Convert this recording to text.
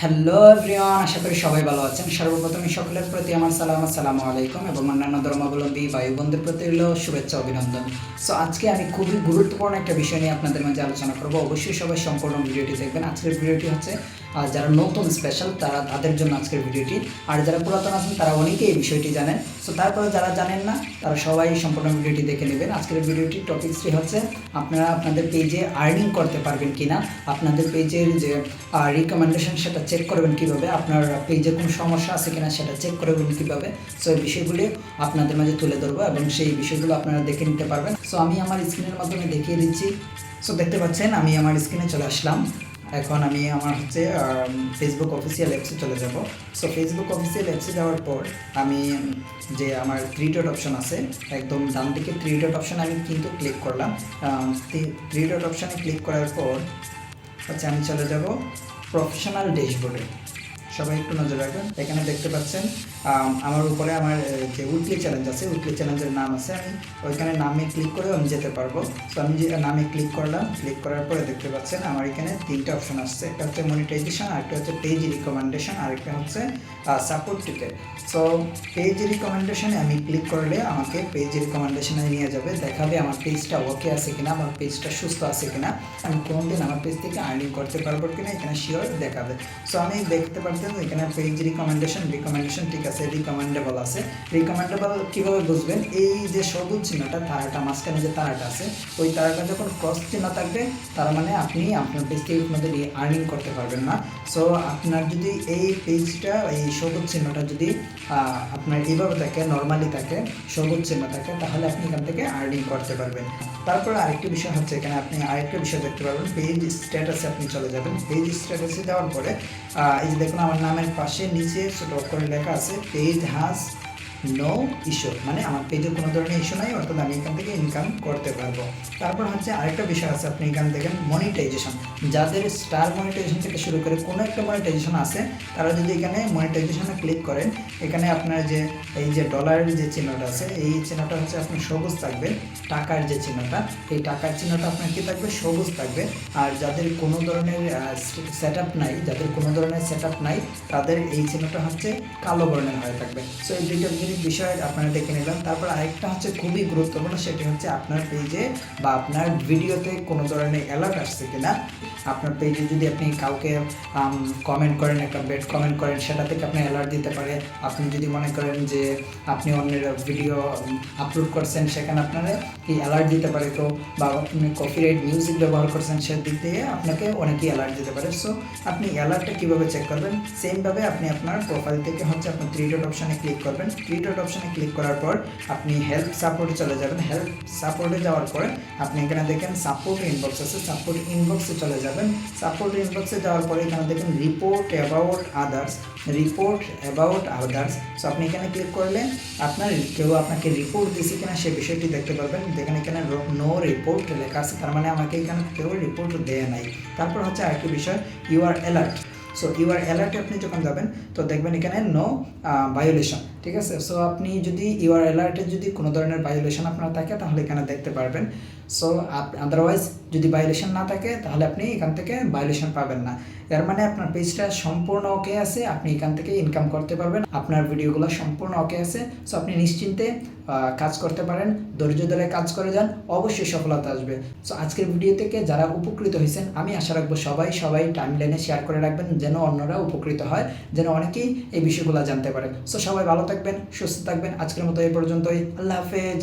Hello everyone আশা করি সবাই ভালো আছেন। সর্বপ্রথমে সকলের প্রতি আমার সালাম আসসালামু আলাইকুম এবং অন্যান্য ধর্মাবলম্বী ভাই বোনদের প্রতি হল শুভেচ্ছা, অভিনন্দন। সো আজকে আমি খুবই গুরুত্বপূর্ণ একটা বিষয় নিয়ে আপনাদের মাঝে আলোচনা করব। অবশ্যই সবাই সম্পূর্ণ ভিডিওটি দেখবেন। আজকের ভিডিওটি হচ্ছে আর যারা নতুন স্পেশাল তারা তাদের জন্য আজকের ভিডিওটি। আর যারা পুরাতন আছেন, তারা অনেকেই এই বিষয়টি জানেন। সো তারপরে যারা জানেন না, তারা সবাই সম্পূর্ণ ভিডিওটি দেখে নেবেন। আজকের ভিডিওটির টপিকসটি হচ্ছে, আপনারা আপনাদের পেজে আর্নিং করতে পারবেন কিনা? আপনাদের পেজের যে রিকমেন্ডেশন সেটা চেক করবেন কীভাবে আপনার পেজে কোনো সমস্যা আছে কিনা সেটা চেক করবেন কীভাবে। সো এই বিষয়গুলি আপনাদের মাঝে তুলে ধরবো এবং সেই বিষয়গুলো আপনারা দেখে নিতে পারবেন। সো আমি আমার স্ক্রিনের মাধ্যমে দেখিয়ে দিচ্ছি। সো দেখতে পাচ্ছেন, আমি আমার স্ক্রিনে চলে আসলাম। এখন আমি আমার হচ্ছে ফেসবুক অফিসিয়াল অ্যাপসে চলে যাব। সো ফেসবুক অফিসিয়াল অ্যাপসে যাওয়ার পর আমি যে আমার থ্রি ডট অপশন আছে, একদম ডান দিকে থ্রি ডট অপশন আমি কিন্তু ক্লিক করলাম। থ্রি ডট অপশানে ক্লিক করার পর হচ্ছে আমি চলে যাব। প্রফেশনাল ড্যাশবোর্ডে সবাই একটু নজর রাখবেন। এখানে দেখতে পাচ্ছেন আমার উপরে আমার যে উইকলি চ্যালেঞ্জ আছে উইকলি চ্যালেঞ্জের নাম আছে। আমি ওইখানে নামে ক্লিক করে আমি যেতে পারব। সো আমি যে, নামে ক্লিক করলাম ক্লিক করার পরে দেখতে পাচ্ছেন, আমার এখানে তিনটা অপশন আসছে। একটা হচ্ছে মনিটাইজেশন আরেকটা হচ্ছে পেজ রিকমেন্ডেশন আরেকটা হচ্ছে সাপোর্ট টিকেট সো পেজ রিকমেন্ডেশনে আমি ক্লিক করলে আমাকে পেজ রিকমেন্ডেশনে নিয়ে যাবে, দেখাবে আমার পেজটা ওকে আছে কিনা, আমার পেজটা সুস্থ আছে কিনা। আমি কোনদিন আমার পেজ থেকে আর্নিং করতে পারব কিনা, এখানে শিওর দেখাবে। সো আমি দেখতে পারতেন এখানে পেজ রিকমেন্ডেশন রিকমেন্ডেশন ঠিক আছে রিকমেন্ডেবল আছে। রিকমেন্ডেবল কীভাবে বুঝবেন? এই যে সবুজ চিহ্নটা, তারাটা, মাঝখানে যে তারাটা আছে, ওই তারাটা যখন ক্রস চিহ্ন থাকবে, তার মানে আপনি আপনার পেজ থেকে মধ্যে আর্নিং করতে পারবেন না। সো আপনার যদি এই পেজটা এই সবুজ চিহ্নটা যদি আপনার এইভাবে থাকে নর্মালি থাকে, সবুজ চিহ্ন থাকে, তাহলে আপনি এখান থেকে আর্নিং করতে পারবেন। তারপর আরেকটি বিষয় হচ্ছে, এখানে আপনি আরেকটা বিষয় দেখতে পারবেন। পেজ স্ট্যাটাসে আপনি চলে যাবেন। পেজ স্ট্যাটাসে যাওয়ার পরে এই যে দেখুন, আমার নামের পাশে নিচে ছোট করে লেখা আছে তেজ হাজ নো ইস্যু মানে আমার পেজে কোনো ধরনের ইস্যু নাই, অর্থাৎ আমি এখান থেকে ইনকাম করতে পারব। তারপর হচ্ছে আরেকটা বিষয় আছে, আপনি এখান দেখেন মনিটাইজেশন যাদের স্টার মনিটাইজেশন থেকে শুরু করে কোনো একটা মনিটাইজেশন আছে, তারা যদি এখানে মনিটাইজেশনে ক্লিক করেন, এখানে আপনার যে, এই যে ডলারের যে চিহ্নটা আছে, এই চিহ্নটা হচ্ছে আপনার সবুজ থাকবে, টাকার যে চিহ্নটা, এই টাকার চিহ্নটা আপনার কি থাকবে? সবুজ থাকবে। আর যাদের কোনো ধরনের সেট আপ নাই, যাদের কোনো ধরনের সেট আপ নাই, তাদের এই চিহ্নটা হচ্ছে কালো বর্ণের হয়ে থাকবে। সো এই দুইটা জিনিস বিষয় আপনারা দেখে নিলাম, তারপর আরেকটা হচ্ছে খুবই গুরুত্বপূর্ণ, সেটি হচ্ছে আপনার পেজে বা আপনার ভিডিওতে কোনো ধরনের অ্যালার্ট আসছে কিনা। আপনার পেজে যদি আপনি কাউকে কমেন্ট করেন, একটা বেড কমেন্ট করেন, সেটা থেকে আপনি অ্যালার্ট দিতে পারে। আপনি যদি মনে করেন যে আপনি অন্যের ভিডিও আপলোড করছেন, সেখানে আপনারা কি অ্যালার্ট দিতে পারে? তো বা আপনি কপিরাইট মিউজিক ব্যবহার করছেন, সে দিক দিয়ে আপনাকে অনেকেই অ্যালার্ট দিতে পারে। সো আপনি অ্যালার্টটা কীভাবে চেক করবেন? সেমভাবে আপনি আপনার প্রোফাইল থেকে হচ্ছে আপনার থ্রি ডট অপশানে ক্লিক করবেন। থ্রি ডট অপশানে ক্লিক করার পর আপনি হেল্প সাপোর্টে চলে যাবেন। হেল্প সাপোর্টে যাওয়ার পরে আপনি এখানে দেখেন সাপোর্ট ইনবক্স আছে। সাপোর্ট ইনবক্সে চলে যাবেন। সাপোর্ট ইনবক্সে যাওয়ার পরে এখানে দেখেন report about others report about others so আপনি এখানে ক্লিক করলে আপনার কেউ আপনাকে রিপোর্ট দিয়েছে কিনা সে বিষয়টি দেখতে পারবেন। দেখেন এখানে নো রিপোর্ট লেখা আছে। তার মানে আমাকে এখানে কেউ রিপোর্ট দেয় নাই। তারপর হচ্ছে আরেকটি বিষয় you are alert so you are অ্যালার্টে আপনি যখন যাবেন, তো দেখবেন এখানে নো ভায়োলেশন ঠিক আছে? সো আপনি যদি ইউ আর অ্যালার্টে যদি কোনো ধরনের ভায়োলেশন আপনার থাকে, তাহলে এখানে দেখতে পারবেন। সো আদারওয়াইজ যদি ভায়োলেশন না থাকে, তাহলে আপনি এখান থেকে ভায়োলেশন পাবেন না। এর মানে আপনার পেজটা সম্পূর্ণ ওকে আছে, আপনি এখান থেকে ইনকাম করতে পারবেন। আপনার ভিডিওগুলো সম্পূর্ণ ওকে আছে। সো আপনি নিশ্চিন্তে কাজ করতে পারেন, ধৈর্য ধরে কাজ করে যান, অবশ্যই সফলতা আসবে। সো আজকের ভিডিও থেকে যারা উপকৃত হয়েছেন, আমি আশা রাখব সবাই সবাই টাইম লাইনে শেয়ার করে রাখবেন যেন অন্যরা উপকৃত হয়, যেন অনেকেই এই বিষয়গুলো জানতে পারে। সো সবাই ভালো থাকবেন, সুস্থ থাকবেন। আজকের মতো এই পর্যন্তই। আল্লাহ হাফেজ।